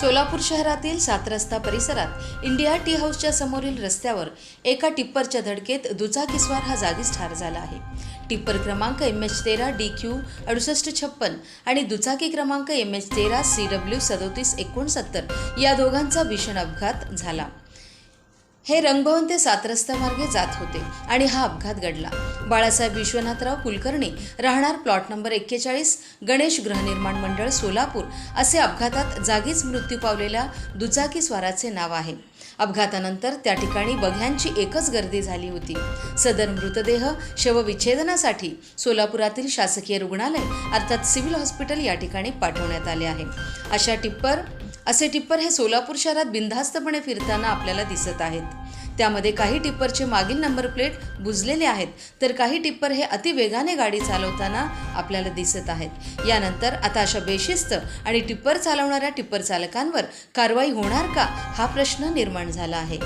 सोलापूर शहरातील सात रस्ता परिसरात इंडिया टी हाऊसच्या समोरील रस्त्यावर एका टिप्परच्या धडकेत दुचाकीस्वार हा जागीच ठार झाला आहे. टिप्पर क्रमांक एम एच तेरा डी क्यू अडुसष्ट छप्पन आणि दुचाकी क्रमांक एम एच तेरा सी डब्ल्यू सदोतीस एकोणसत्तर या दोघांचा भीषण अपघात झाला. हे रंगभवन ते सात रस्त्यामार्गे जात होते आणि हा अपघात घडला. बाळासाहेब विश्वनाथराव कुलकर्णी राहणार प्लॉट नंबर एक्केचाळीस गणेश गृहनिर्माण मंडळ सोलापूर असे अपघातात जागीच मृत्यू पावलेल्या दुचाकी स्वाराचे नाव आहे. अपघातानंतर त्या ठिकाणी बघ्यांची एकच गर्दी झाली होती. सदर मृतदेह शवविच्छेदनासाठी सोलापुरातील शासकीय रुग्णालय अर्थात सिव्हिल हॉस्पिटल या ठिकाणी पाठवण्यात आले आहे. अशा टिप्पर असे टिप्पर हे सोलापूर शहरात बिनधास्तपणे फिरताना आपल्याला दिसत आहेत. त्यामध्ये काही टिप्परचे मागील नंबर प्लेट बुजलेले आहेत तर काही टिप्पर हे अतिवेगाने गाडी चालवताना आपल्याला दिसत आहेत. यानंतर आता अशा बेशिस्त आणि टिप्पर चालवणाऱ्या टिप्पर चालकांवर कारवाई होणार का हा प्रश्न निर्माण झाला आहे.